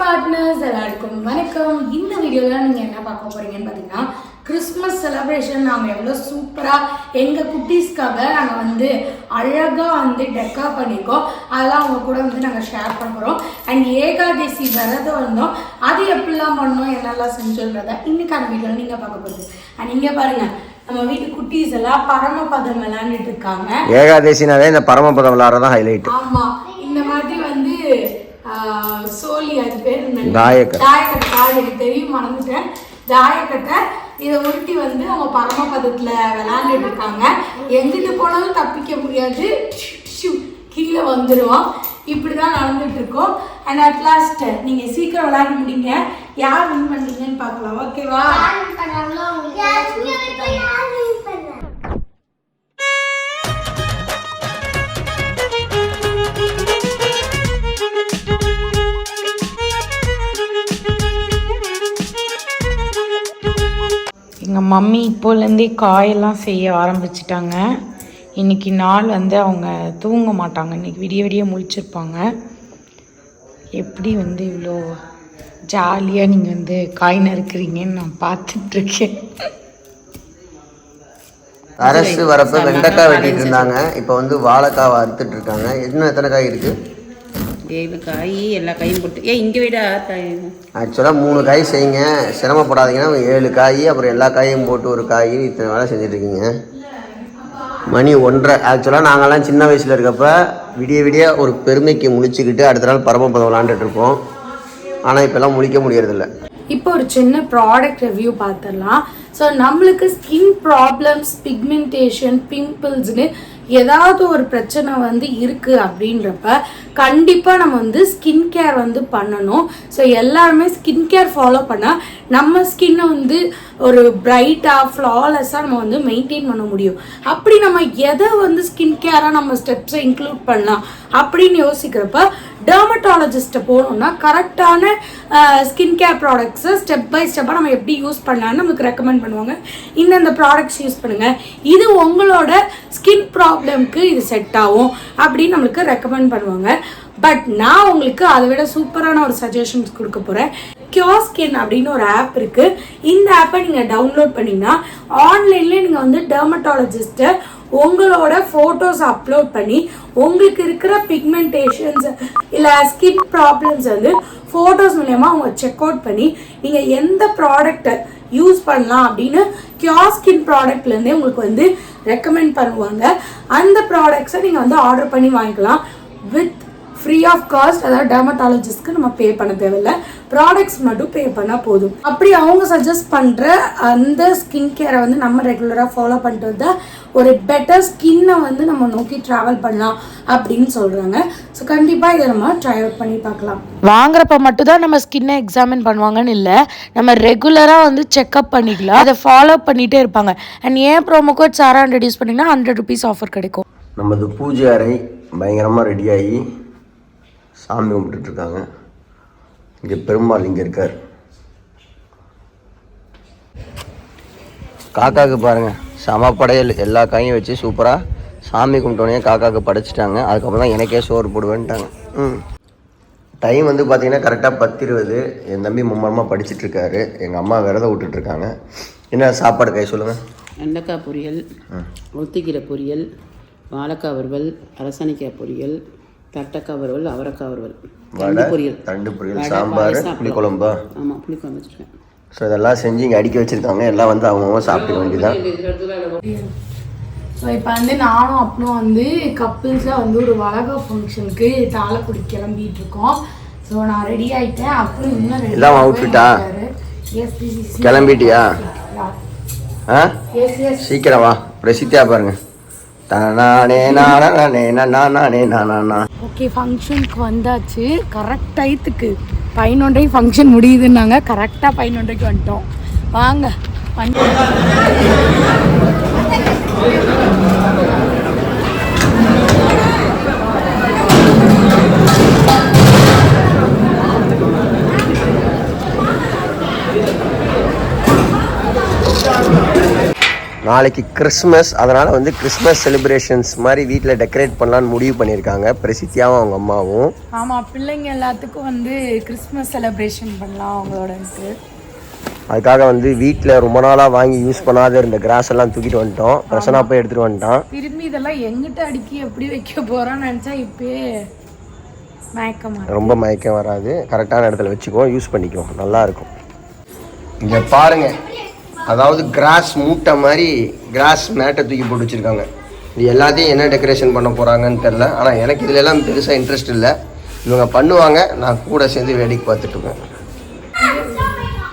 Partners எல்லாருக்கும் வணக்கம். இந்த வீடியோவில் நீங்கள் என்ன பார்க்க போறீங்கன்னு பார்த்தீங்கன்னா கிறிஸ்மஸ் செலிப்ரேஷன் நாங்கள் எவ்வளோ சூப்பராக எங்கள் குட்டீஸ்க்காக நாங்கள் வந்து அழகாக வந்து டெக்கா பண்ணியிருக்கோம் அதெல்லாம் அவங்க கூட வந்து நாங்கள் ஷேர் பண்ணுறோம் அண்ட் ஏகாதசி விரதம் வந்தோம் அது எப்படிலாம் பண்ணோம் என்னெல்லாம் செஞ்சோன்றத இன்னைக்கான வீடியோவில் நீங்கள் பார்க்க போகுது அண்ட் இங்கே பாருங்கள் நம்ம வீட்டு குட்டீஸ் எல்லாம் பரமபதம் விளையாண்டுட்டு இருக்காங்க. ஏகாதசினாலே இந்த பரமபதம் விளாட்றதான் ஹைலைட் ஆமா இந்த மாதிரி வந்து சோலி அது பேர்? தாயக்கட்டை. தாயக்கட்டை எனக்கு தெரியும் மறந்துட்டேன். தாயக்கட்டை இதை உருட்டி வந்து அவங்க பரமபதத்துல விளையாண்டுட்டு இருக்காங்க. எங்கிட்டு போனாலும் தப்பிக்க முடியாது. கீழே வந்துடுவோம் இப்படிதான் நடந்துட்டு இருக்கோம். அண்ட் அட் லாஸ்ட் நீங்க சீக்கிரம் விளையாட முடியுங்க யார் வின் பண்றீங்கன்னு பார்க்கலாம். ஓகேவா மம்மி இப்போலேருந்தே காயெல்லாம் செய்ய ஆரம்பிச்சிட்டாங்க. இன்னைக்கு நாள் வந்து அவங்க தூங்க மாட்டாங்க. இன்னைக்கு விடிய விடிய முழிச்சிருப்பாங்க. எப்படி வந்து இவ்வளோ ஜாலியாக நீங்கள் வந்து காய் நறுக்கிறீங்கன்னு நான் பார்த்துட்ருக்கேன். அரசு வரப்ப வெண்டைக்காய் வெட்டிட்டு இருந்தாங்க. இப்போ வந்து வாழைக்காய் வறுத்துட்டு இருக்காங்க இன்னும் எத்தனை காய் இருக்கு? ஏழு காய் எல்லா காயும் போட்டு. ஏ இங்கே விடா ஆக்சுவலாக மூணு காய் செய்யுங்க. சிரமப்படாதீங்கன்னா ஏழு காய் அப்புறம் எல்லா காயும் போட்டு ஒரு காய் இத்தனை வேலை செஞ்சுட்டு இருக்கீங்க மணி ஒன்றரை. ஆக்சுவலாக நாங்கள்லாம் சின்ன வயசில் இருக்கப்ப விடிய விடிய ஒரு பெருமைக்கு முழிச்சுக்கிட்டு அடுத்த நாள் பரமபதம் விளாண்டுட்டு இருப்போம். ஆனால் இப்போல்லாம் முழிக்க முடியறதில்ல. இப்போ ஒரு சின்ன ப்ராடக்ட் ரிவ்யூ பார்த்துடலாம் ஸோ நம்மளுக்கு ஸ்கின் ப்ராப்ளம்ஸ் பிக்மெண்டேஷன் பிம்பிள்ஸ்னு ஏதாவது ஒரு பிரச்சனை வந்து இருக்குது அப்படின்றப்ப கண்டிப்பாக நம்ம வந்து ஸ்கின் கேர் வந்து பண்ணணும். ஸோ எல்லாருமே ஸ்கின் கேர் ஃபாலோ பண்ணால் நம்ம ஸ்கின்னை வந்து ஒரு பிரைட்டாக ஃப்ளாலெஸ்ஸாக நம்ம வந்து மெயின்டைன் பண்ண முடியும். அப்படி நம்ம எதை வந்து ஸ்கின் கேராக நம்ம ஸ்டெப்ஸை இன்க்ளூட் பண்ணலாம் அப்படின்னு யோசிக்கிறப்ப டெர்மட்டாலஜிஸ்ட்டை போகணும்னா கரெக்டான ஸ்கின் கேர் ப்ராடக்ட்ஸை ஸ்டெப் பை ஸ்டெப்பாக நம்ம எப்படி யூஸ் பண்ணலாம்னு நமக்கு ரெக்கமெண்ட் பண்ணுவாங்க. இந்தந்த ப்ராடக்ட்ஸ் யூஸ் பண்ணுங்கள் இது உங்களோட ஸ்கின் ப்ராப்ளம்க்கு இது செட் ஆகும் அப்படின்னு நம்மளுக்கு ரெக்கமெண்ட் பண்ணுவாங்க. பட் நான் உங்களுக்கு அதை விட சூப்பரான ஒரு சஜஷன்ஸ் கொடுக்க போகிறேன் கியோஸ்கின் அப்படின்னு ஒரு ஆப் இருக்குது இந்த ஆப்பை நீங்கள் டவுன்லோட் பண்ணிங்கன்னா ஆன்லைன்லேயே நீங்கள் வந்து டெர்மட்டாலஜிஸ்ட்டை உங்களோட ஃபோட்டோஸ் அப்லோட் பண்ணி உங்களுக்கு இருக்கிற பிக்மெண்டேஷன்ஸ் இல்லை ஸ்கின் ப்ராப்ளம்ஸ் வந்து ஃபோட்டோஸ் மூலயமா அவங்க செக் அவுட் பண்ணி நீங்கள் எந்த ப்ராடக்ட்டை யூஸ் பண்ணலாம் அப்படின்னு கியாஸ்கின் ப்ராடக்ட்லேருந்தே உங்களுக்கு வந்து ரெக்கமெண்ட் பண்ணுவாங்க. அந்த ப்ராடக்ட்ஸை நீங்கள் வந்து ஆர்டர் பண்ணி வாங்கிக்கலாம். வித் ஃப்ரீ ஆஃப் காஸ்ட் அதாவது டெர்மட்டாலஜிஸ்ட்க்கு நம்ம பே பண்ண தேவையில்ல. ப்ராடக்ட்ஸ் மட்டும் பே பண்ணால் போதும். அப்படி அவங்க சஜஸ்ட் பண்ணுற அந்த ஸ்கின் கேரை வந்து நம்ம ரெகுலராக ஃபாலோ பண்ணிட்டு வந்தால் ஒரு பெட்டர் ஸ்கின்னை வந்து நம்ம நோக்கி ட்ராவல் பண்ணலாம் அப்படின்னு சொல்கிறாங்க ஸோ கண்டிப்பாக இதை நம்ம ட்ரை அவுட் பண்ணி பார்க்கலாம். வாங்குறப்ப மட்டும்தான் நம்ம ஸ்கின்னை எக்ஸாமின் பண்ணுவாங்கன்னு இல்லை. நம்ம ரெகுலராக வந்து செக்அப் பண்ணிக்கலாம். அதை ஃபாலோ பண்ணிகிட்டே இருப்பாங்க. அண்ட் ஏன் promo code Sara hundred use பண்ணிங்கன்னா ஹண்ட்ரட் ருபீஸ் ஆஃபர் கிடைக்கும். நமது பூஜை அறை பயங்கரமாக ரெடியாகி சாமி கும்பிட்டுட்ருக்காங்க. இங்கே பெருமாள் இங்கே இருக்கார். காக்காவுக்கு பாருங்கள் சம படையல். எல்லா காயும் வச்சு சூப்பராக சாமி கும்பிட்டோடனே காக்காவுக்கு படைச்சிட்டாங்க. அதுக்கப்புறம் தான் எனக்கே சோறு போடுவேன்ட்டாங்க. ம். டைம் வந்து பார்த்தீங்கன்னா கரெக்டாக பத்து இருபது என் தம்பி மும்மரமாக படிச்சிட்டுருக்காரு எங்கள் அம்மா விரதம் விட்டுட்ருக்காங்க. என்ன சாப்பாடு கை சொல்லுங்கள் வெண்டைக்காய் பொரியல் ஒத்திக்கீரை பொரியல் வாழைக்காய் வறுவல் அரசணிக்காய் பொரியல் தட்டைக்காய் வறுவல் அவரைக்காய் வறுவல் தண்டு வடை பொரியல். தண்டு பொரியல் சாம்பார் புளிக்குழம்பா ஆமாம் புளிக்குழம்பு வச்சுருக்கேன். ஸோ இதெல்லாம் செஞ்சு இங்கே அடுக்கி வச்சுருக்காங்க. எல்லாம் வந்து அவங்கவுங்க சாப்பிட்டுக்க வேண்டியதான் ஸோ இப்போ வந்து நானும் அப்புறம் வந்து கப்பிள்ஸாக வந்து ஒரு வளக ஃபங்க்ஷனுக்கு தாளக்குடி கிளம்பிட்டு இருக்கோம். ஸோ நான் ரெடி ஆயிட்டேன். அப்புறம் இன்னும் ரெடி எல்லாம் திஸ் கிளம்பிட்டியா? ஆ? சீக்கிரம் வா. ரசித்தியா பாருங்க. நானே நானே நானே நானா ஓகே ஃபங்க்ஷனுக்கு வந்தாச்சு. கரெக்ட் டயத்துக்கு பதினொன்றை ஃபங்க்ஷன் முடியுதுன்னாங்க. கரெக்டாக பதினொன்றைக்கு வந்துட்டோம். வாங்க வந்து நாளைக்கு கிறிஸ்மஸ் அதனால் வந்து கிறிஸ்மஸ் செலிப்ரேஷன்ஸ் மாதிரி வீட்டில் டெக்கரேட் பண்ணலான்னு முடிவு பண்ணியிருக்காங்க. பிரசித்தியாவும் அவங்க அம்மாவும். ஆமாம் பிள்ளைங்க எல்லாத்துக்கும் வந்து கிறிஸ்மஸ் செலிப்ரேஷன் பண்ணலாம் அவங்களோடன்ட்டு. அதுக்காக வந்து வீட்டில் ரொம்ப நாளாக வாங்கி யூஸ் பண்ணாத இருந்த கிராஸ் எல்லாம் தூக்கிட்டு வந்துட்டோம். பிரசனா போய் எடுத்துகிட்டு வந்துட்டான். திரும்பி இதெல்லாம் எங்கிட்ட அடுக்கி எப்படி வைக்க போறோம்னு நினச்சா இப்பயே மயக்கமா ரொம்ப மயக்கம் வராது. கரெக்டான இடத்துல வச்சுக்கோ யூஸ் பண்ணிக்கோ. நல்லா இருக்கும். இங்கே பாருங்க. அதாவது கிராஸ் மூட்டை மாதிரி கிராஸ் மேட்டை தூக்கி போட்டு வச்சுருக்காங்க. இது எல்லாத்தையும் என்ன டெக்கரேஷன் பண்ண போகிறாங்கன்னு தெரில ஆனால் எனக்கு இதுல எல்லாம் பெருசாக இன்ட்ரெஸ்ட் இல்லை. இவங்க பண்ணுவாங்க. நான் கூட சேர்ந்து வேடிக்கை பார்த்துட்டு இருக்கேன்.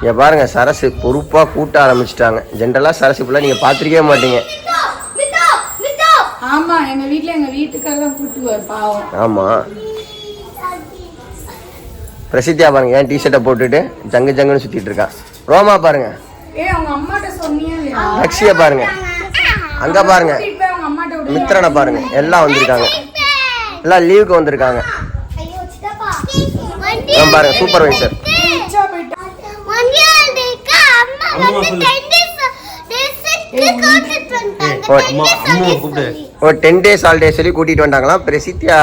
இங்கே பாருங்க சரசு பொறுப்பாக கூட்ட ஆரம்பிச்சிட்டாங்க. ஜென்ரலாக சரசு ஃபுல்லாக நீங்கள் பார்த்துருக்கவே மாட்டீங்க. ஆமா எங்க வீட்ல எங்க வீட்டுக்காரர் தான் கூட்டுவார் பாவம். ஆமாம் பிரசித்தியா பாருங்க ஏன் டிஷர்ட்டை போட்டுட்டு ஜங்கு ஜங்குன்னு சுற்றிட்டு இருக்கா. ரோமா பாருங்க. ஏ அவங்க அம்மாட்ட சொன்னியா இல்லையா? லக்ஷிய பாருங்க. அங்க பாருங்க. மித்திரனை பாருங்க. எல்லாம் வந்திருக்காங்க. எல்லாம் லீவுக்கு வந்திருக்காங்க. பாருங்க சூப்பர்வைசர் ஒரு டென் டேஸ் ஹாலிடே சொல்லி கூட்டிட்டு வந்தாங்களாம் பிரசித்தியா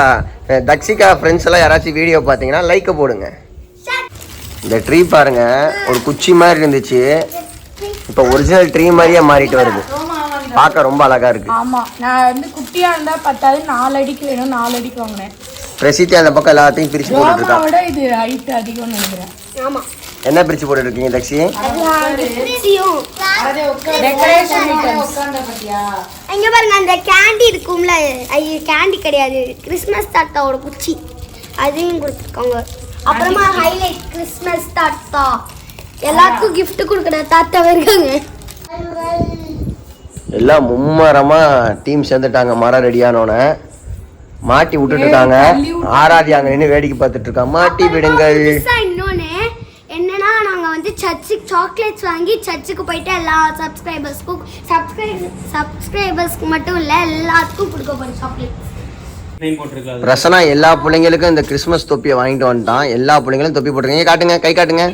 தக்ஷிகா ஃப்ரெண்ட்ஸ் எல்லாம் யாராச்சும் வீடியோ பார்த்தீங்கன்னா லைக்கை போடுங்க. இந்த ட்ரீ பாருங்க ஒரு குச்சி மாதிரி இருந்துச்சு. இப்போ ஒரிஜினல் ட்ரீ மாதிரியே மாறிட்டு வருது. பார்க்க ரொம்ப அழகா இருக்கு. ஆமா நான் வந்து குட்டியா இருந்தா பத்தாவது நாலு அடிக்கு வேணும் நாலு அடிக்கு வாங்கினேன். பிரசித்தியா அந்த பக்கம் எல்லாத்தையும் பிரிச்சு போட்டுட்டு இருக்கா ரோமாவோட இது ஹைட் அதிகம்னு நினைக்கிறேன். என்ன பிரிச்சு போட்டுட்டு இருக்கீங்க தக்ஷி டெக்கரேஷன் ஐட்டம்ஸ் இங்க பாருங்க அந்த கேண்டி இருக்கும்ல ஐயோ கேண்டி கிடையாது. கிறிஸ்மஸ் தாத்தாவோட குச்சி. அதையும் கொடுத்துருக்காங்க அப்புறமா ஹைலைட் கிறிஸ்மஸ் தாத்தா. எல்லாத்துக்கும் gift கொடுக்குற தாத்தா இருக்காங்க. எல்லாம் மும்மரமா டீம் சேர்ந்துட்டாங்க. மரம் ரெடியானோன்னு மாட்டி விட்டுட்டு இருக்காங்க ஆராதி அங்க நின்று வேடிக்கை பார்த்துட்டு இருக்கா. மாட்டி விடுங்கள். இன்னொன்னு என்னன்னா நாங்க வந்து சர்ச்சுக்கு சாக்லேட்ஸ் வாங்கி சர்ச்சுக்கு போயிட்டு எல்லா சப்ஸ்கிரைபர்ஸ்க்கும் சப்ஸ்கிரைப் சப்ஸ்கிரைபர்ஸ்க்கு மட்டும் இல்ல எல்லாத்துக்கும் கொடுக்க போறோம் சாக்லேட் ரசனா எல்லா பிள்ளைங்களுக்கும் இந்த கிறிஸ்மஸ் தொப்பியை வாங்கிட்டு வந்துட்டான். எல்லா பிள்ளைங்களும் தொப்பி போட்டிருக்கீங்க. காட்டுங்க கை காட்டுங்க.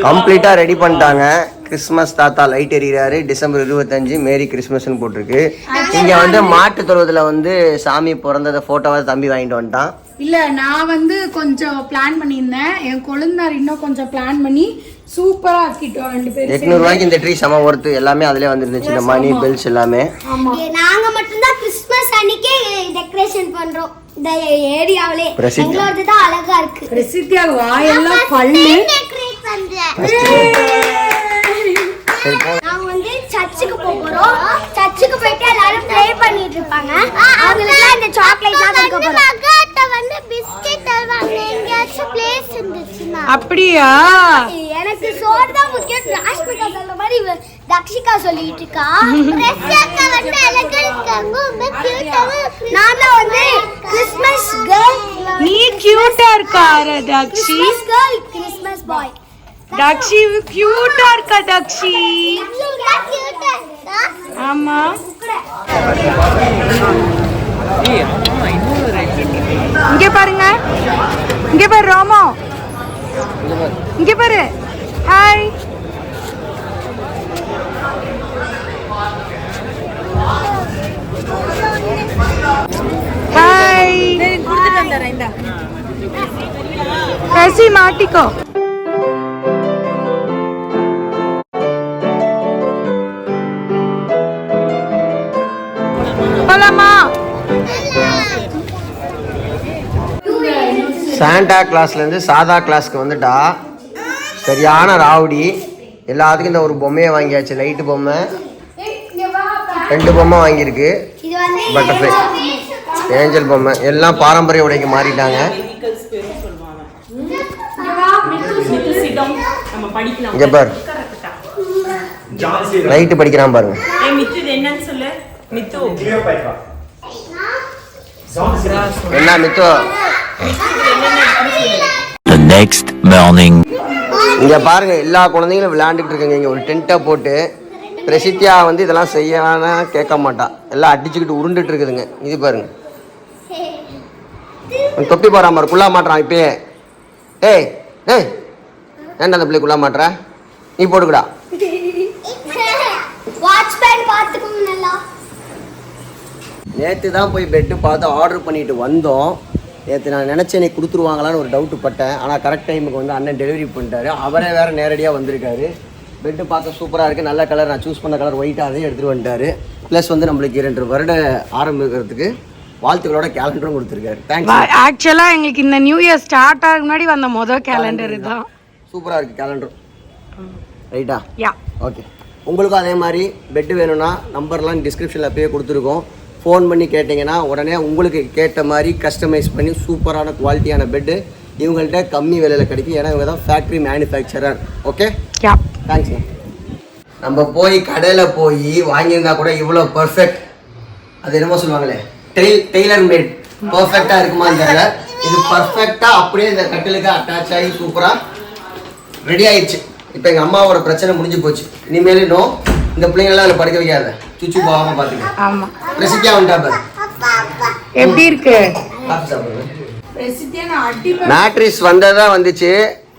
கம்ப்ளீட்டா ரெடி பண்ணிட்டாங்க கிறிஸ்மஸ் தாத்தா லைட் எறிகிறாரு டிசம்பர் இருபத்தஞ்சு மேரி கிறிஸ்மஸ்னு போட்டிருக்கு இங்க வந்து மாட்டு தொழுவத்துல வந்து சாமி பிறந்தத போட்டோவை தம்பி வாங்கிட்டு வந்துட்டான் இல்ல நான் வந்து கொஞ்சம் பிளான் பண்ணியிருந்தேன் என் கொழுந்தார் இன்னும் கொஞ்சம் பிளான் பண்ணி சூப்பரா ஆக்கிட்டோம் ரெண்டு பேரும் எட்நூறு ரூபாய்க்கு இந்த ட்ரீ செம ஒர்த்து எல்லாமே அதிலே வந்துருந்துச்சு. இந்த மணி பெல்ஸ் எல்லாமே. நாங்க மட்டும்தான் கிறிஸ்மஸ் அன்னைக்கே டெக்கரேஷன் பண்றோம். இந்த ஏரியாவிலே. எங்களோடது தான் அழகா இருக்கு. பிரசித்தியா வாயெல்லாம் பல்லு. டெக்கரேட் பண்றேன். நாங்க வந்து சர்ச்சுக்கு போறோம். சர்ச்சுக்கு போயிட்டு எல்லாரும் ப்ரே பண்ணிட்டு இருப்பாங்க. அவங்களுக்கு இந்த சாக்லேட் தான் கொடுக்க போறோம் வந்து பிஸ்கட் தருவாங்க. எங்கயாச்சும் பிளேஸ் இருந்துச்சுன்னா அப்படியா? எனக்கு சோறு தான் முக்கியம். ராஷ்மிகா சொல்ற மாதிரி தக்ஷிகா சொல்லிட்டு இருக்கா. ரஷ்யாக்கா வந்து அழகா இருக்காங்க. ரொம்ப கியூட்டாவும் நான் தான் வந்து கிறிஸ்மஸ் கேர்ள் நீ கியூட்டா இருக்கா Dakshi? Girl Christmas boy Dakshi கியூட்டா இருக்கா தக்ஷி? ஆமா. இங்க பாருங்க. இங்க பாரு ரோமோ. இங்க பாரு. ஹாய் ஹாய் பேசி மாட்டிக்கோ. சாண்டா கிளாஸ்லேருந்து சாதா கிளாஸ்க்கு வந்துட்டா. சரியான ராவுடி. எல்லாத்துக்கும் இந்த ஒரு பொம்மையை வாங்கியாச்சு. லைட்டு பொம்மை. ரெண்டு பொம்மை வாங்கியிருக்கு. இது வந்து பட்டர்ஃப்ளை. ஏஞ்சல் பொம்மை. எல்லாம் பாரம்பரிய உடைக்கு மாறிட்டாங்க. இங்க பாரு. ரைட்டு படிக்கிறான் பாருங்க. என்ன மித்து? The next morning. இங்க பாருங்க எல்லா குழந்தைங்களும் விளையாண்டுட்டு இருக்காங்க. இங்க ஒரு டென்ட்டை போட்டு பிரசித்தியா வந்து இதெல்லாம் செய்யனா கேட்க மாட்டா. எல்லாம் அடிச்சுக்கிட்டு உருண்டுட்டு இருக்குதுங்க. இது பாருங்க. தொப்பி போறாம பாரு குள்ளா மாட்டுறான் இப்பயே. ஏய் ஏய் ஏன்டா அந்த பிள்ளை குள்ளா மாட்டுற? நீ போட்டுக்கடா. நேற்று தான் போய் பெட்டு பார்த்து ஆர்டர் பண்ணிட்டு வந்தோம். நேற்று நான் நினச்சேன் நீ கொடுத்துருவாங்களான்னு ஒரு டவுட்டு பட்டேன். ஆனால் கரெக்ட் டைமுக்கு வந்து அண்ணன் டெலிவரி பண்ணிட்டாரு. அவரே வேறு நேரடியாக வந்திருக்காரு. பெட்டு பார்க்க சூப்பராக இருக்குது நல்ல கலர் நான் சூஸ் பண்ண கலர் ஒயிட்டாக அதையும் எடுத்துகிட்டு வந்துட்டாரு. ப்ளஸ் வந்து நம்மளுக்கு இரண்டு வருட ஆரம்பிக்கிறதுக்கு வாழ்த்துக்களோட கேலண்டரும் கொடுத்துருக்காரு. தேங்க்ஸ் ஆக்சுவலா எங்களுக்கு இந்த நியூ இயர் ஸ்டார்ட் ஆக முன்னாடி வந்த மொதல் கேலண்டர் தான். சூப்பராக இருக்குது கேலண்டரும் ரைட்டா யா ஓகே உங்களுக்கும் அதே மாதிரி பெட்டு வேணும்னா நம்பர்லாம் டிஸ்கிரிப்ஷனில் அப்பயே கொடுத்துருக்கோம். ஃபோன் பண்ணி கேட்டிங்கன்னா உடனே உங்களுக்கு கேட்ட மாதிரி கஸ்டமைஸ் பண்ணி சூப்பரான குவாலிட்டியான பெட்டு இவங்கள்ட்ட கம்மி விலையில் கிடைக்கும். ஏன்னா இவங்க தான் ஃபேக்ட்ரி மேனுஃபேக்சரர் ஓகே யா தேங்க்ஸ்ங்க நம்ம போய் கடையில் போய் வாங்கியிருந்தா கூட இவ்வளோ பர்ஃபெக்ட் அது என்னமோ சொல்லுவாங்களே? டெய் டெய்லர் மேட் பர்ஃபெக்டாக இருக்குமான்னு தெரியல. இது பர்ஃபெக்டாக அப்படியே இந்த கட்டிலுக்கு அட்டாச் ஆகி சூப்பராக ரெடி ஆயிடுச்சு. இப்போ எங்கள் அம்மாவோட பிரச்சனை முடிஞ்சு போச்சு. இனிமேல் நோ இந்த பிள்ளைங்களாம் அதில் படிக்க வைக்காத. சுச்சு போகாமல் பார்த்துக்க ஆமா. பிரசித்தியா வந்துட்டா பாரு எப்படி இருக்கு? மேட்ரிஸ் வந்ததா வந்துச்சு.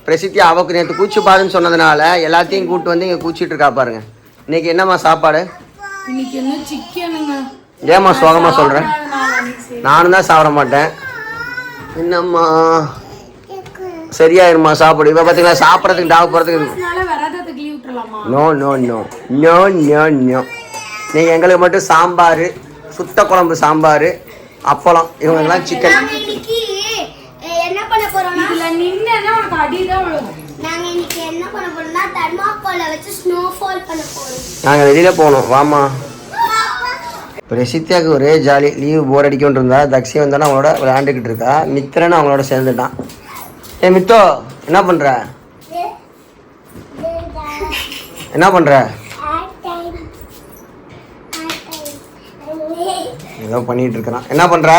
பிரசித்தியா அவக்கு நேற்று கூச்சு பாருன்னு சொன்னதுனால எல்லாத்தையும் கூட்டு வந்து இங்கே கூச்சிட்டு இருக்கா பாருங்க. இன்னைக்கு என்னம்மா சாப்பாடு? இன்னைக்கு என்ன சிக்கனுங்க? ஏம்மா சோகமாக சொல்கிறேன் நானும் தான் சாப்பிட மாட்டேன். என்னம்மா? சரியாயிருமா சாப்பாடு. இப்போ பார்த்தீங்களா சாப்பிட்றதுக்கு டாக் போகிறதுக்கு no no no no no no நீங்கள் எங்களுக்கு மட்டும் சாம்பார் சுத்த குழம்பு சாம்பார் அப்பளம் இவங்கெல்லாம் சிக்கன் நாங்க இன்னைக்கு அஹ், என்ன பண்ண போறோம்னா விழுகும் நாங்க இன்னைக்கு என்ன பண்ண போறோம்னா தர்மாக்கோல வச்சு ஸ்னோ ஃபால் பண்ண போறோம் நாங்கள் வெளியில் போகணும் வாமா பிரசித்தியாவுக்கு ஒரே ஜாலி லீவு போர் அடிக்கொண்டு இருந்தா தக்ஷி வந்தாலும் அவங்களோட விளையாண்டுக்கிட்டு இருக்கா மித்திரன்னு அவங்களோட சேர்ந்துட்டான் ஏ மித்தோ என்ன பண்ணுற என்ன பண்ணுற ஏதோ பண்ணிட்டு இருக்கிறான். என்ன பண்ணுற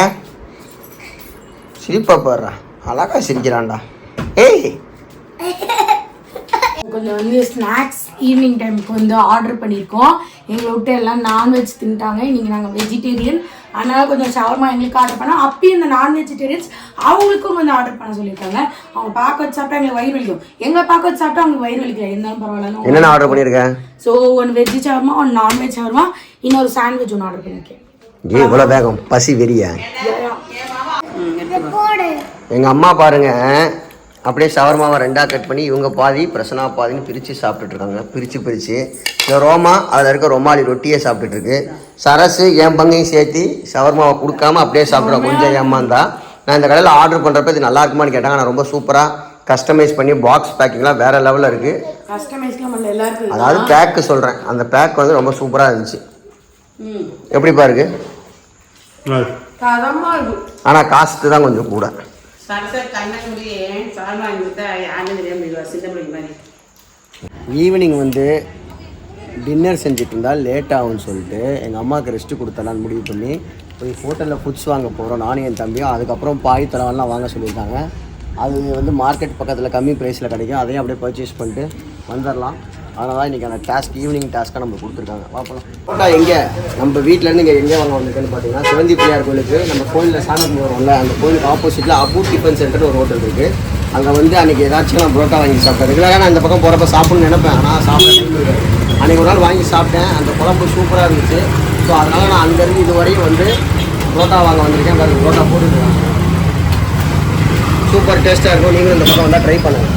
சிரிப்பா பாடுறா. அழகா சிரிக்கிறான்டா. ஏய்! கொஞ்சம் வந்து ஸ்நாக்ஸ் ஈவினிங் டைமுக்கு வந்து ஆர்டர் பண்ணியிருக்கோம். எங்களை விட்டு எல்லாம் நான்வெஜ் தின்ட்டாங்க இன்னைக்கு நாங்கள் வெஜிடேரியன் அதனால கொஞ்சம் ஷவர்மா எங்களுக்கு ஆர்டர் பண்ணோம் அப்பயும் இந்த நான் வெஜிடேரியன்ஸ் அவங்களுக்கும் கொஞ்சம் ஆர்டர் பண்ண சொல்லியிருக்காங்க. அவங்க பார்க்க வச்சு சாப்பிட்டா எங்களுக்கு வயிறு வலிக்கும். எங்களை பார்க்க வச்சு சாப்பிட்டா அவங்களுக்கு வயிறு வலிக்கல. இருந்தாலும் பரவாயில்ல என்னென்ன ஆர்டர் பண்ணியிருக்கேன். ஸோ ஒன்று வெஜ் ஷவர்மா ஒன்று நான்வெஜ் ஷவர்மா இன்னொரு சாண்ட்விச் ஒன்று ஆர்டர் பண்ணியிருக்கேன். ஏய் இவ்வளோ வேகம் பசி வெறியா? எங்கள் அம்மா பாருங்க அப்படியே ஷவர்மாவை ரெண்டாக கட் பண்ணி இவங்க பாதி பிரசனா பாதின்னு பிரித்து சாப்பிட்டுட்டு இருக்காங்க. பிரித்து பிரித்து இந்த ரோமா அதில் இருக்க ரொமாலி ரொட்டியை சாப்பிட்டுட்டு இருக்கு. சரசு என் பங்கையும் சேர்த்து ஷவர்மாவை கொடுக்காம அப்படியே சாப்பிட்றோம் கொஞ்சம் ஏமாந்தா. நான் இந்த கடையில் ஆர்டர் பண்ணுறப்ப இது நல்லா இருக்குமான்னு கேட்டாங்க. நான் ரொம்ப சூப்பராக கஸ்டமைஸ் பண்ணி பாக்ஸ் பேக்கிங்லாம் வேறு லெவலில் இருக்குது அதாவது பேக்கு சொல்கிறேன் அந்த பேக் வந்து ரொம்ப சூப்பராக இருந்துச்சு. எப்படி பாருக்கு ஆனால் காஸ்ட்டு தான் கொஞ்சம் கூட. ஈவினிங் வந்து டின்னர் செஞ்சுட்டு இருந்தால் லேட் ஆகும்னு சொல்லிட்டு எங்கள் அம்மாவுக்கு ரெஸ்ட்டு கொடுத்தலான்னு முடிவு பண்ணி போய் ஹோட்டலில் ஃபுட்ஸ் வாங்க போகிறோம் நானும் என் தம்பியும். அதுக்கப்புறம் பாய் தலவெல்லாம் வாங்க சொல்லியிருக்காங்க. அது வந்து மார்க்கெட் பக்கத்தில் கம்மி ப்ரைஸில் கிடைக்கும். அதையும் அப்படியே பர்ச்சேஸ் பண்ணிட்டு வந்துடலாம் அதனால தான் இன்றைக்கி அந்த டாஸ்க் ஈவினிங் டாஸ்க்காக நம்ம கொடுத்துருக்காங்க. பார்ப்போம். போட்டா எங்கே? நம்ம வீட்டிலேருந்து இங்கே எங்கே வாங்க வந்திருக்குன்னு பார்த்தீங்கன்னா சிவந்தி பிள்ளையார் கோயிலுக்கு நம்ம கோயிலில் சாமி கும்பிடுறோம்ல அந்த கோயிலுக்கு ஆப்போசிட்டில் அபூ டிஃபன் சென்டர் ஒரு ஹோட்டல் இருக்குது அங்கே வந்து அன்றைக்கி ஏதாச்சும் நான் புரோட்டா வாங்கி சாப்பிட்டேன் ரெகுலராக நான் இந்த பக்கம் போகிறப்ப சாப்பிட்ணும்னு நினைப்பேன். ஆனால் சாப்பிட அன்றைக்கி ஒரு நாள் வாங்கி சாப்பிட்டேன். அந்த குழம்பு சூப்பராக இருந்துச்சு. ஸோ அதனால் நான் அங்கேருந்து இதுவரையும் வந்து புரோட்டா வாங்க வந்திருக்கேன். பாருங்க புரோட்டா போட்டுருக்கேன் சூப்பர் டேஸ்ட்டாக இருக்கும். நீங்களும் இந்த பக்கம் வந்தால் ட்ரை பண்ணுங்கள்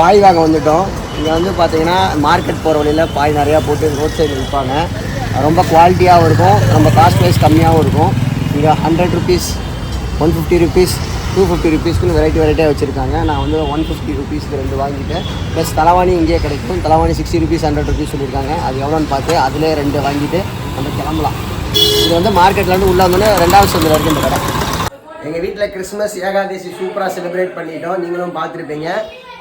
பாய் வாங்க வந்துட்டோம். இங்கே வந்து பார்த்தீங்கன்னா மார்க்கெட் போகிற வழியில் பாய் நிறையா போட்டு ரோட் சைடு விற்பாங்க ரொம்ப குவாலிட்டியாகவும் இருக்கும். ரொம்ப காஸ்ட் வைஸ் கம்மியாகவும் இருக்கும். இங்கே hundred rupees one fifty rupees two fifty ருபீஸ்க்குன்னு variety வெரைட்டியாக வச்சுருக்காங்க. நான் வந்து ஒன் ஃபிஃப்டி ருபீஸ்க்கு ரெண்டு வாங்கிட்டேன். ப்ளஸ் தலைவாணி இங்கேயே கிடைக்கும். தலவாணி சிக்ஸ்டி ருபீஸ் ஹண்ட்ரட் ருபீஸ் சொல்லியிருக்காங்க. அது எவ்வளோன்னு பார்த்து அதிலே ரெண்டு வாங்கிட்டு நம்ம கிளம்பலாம். இது வந்து மார்க்கெட்லேருந்து உள்ளே வந்தோடனே ரெண்டாவது சந்தில் இருக்குது இந்த கடை. எங்கள் வீட்டில் கிறிஸ்மஸ் ஏகாதசி சூப்பராக செலிப்ரேட் பண்ணிட்டோம். நீங்களும் பார்த்துருப்பீங்க.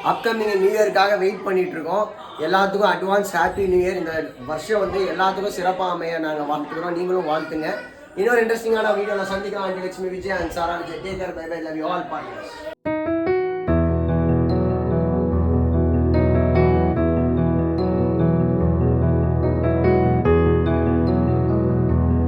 அப்கமிங் நியூ இயருக்காக வெயிட் பண்ணிகிட்ருக்கோம் எல்லாத்துக்கும் அட்வான்ஸ் ஹாப்பி நியூ இயர் இந்த வருஷம் வந்து எல்லாத்துக்கும் சிறப்பாக அமைய நாங்கள் வாழ்த்துக்கிறோம். நீங்களும் வாழ்த்துங்க. இன்னொரு இன்ட்ரெஸ்டிங்கான வீடியோவில் சந்திக்கலாம். Anju Lakshmi Vijay and Sara Vijay. Take care bye bye love you all partners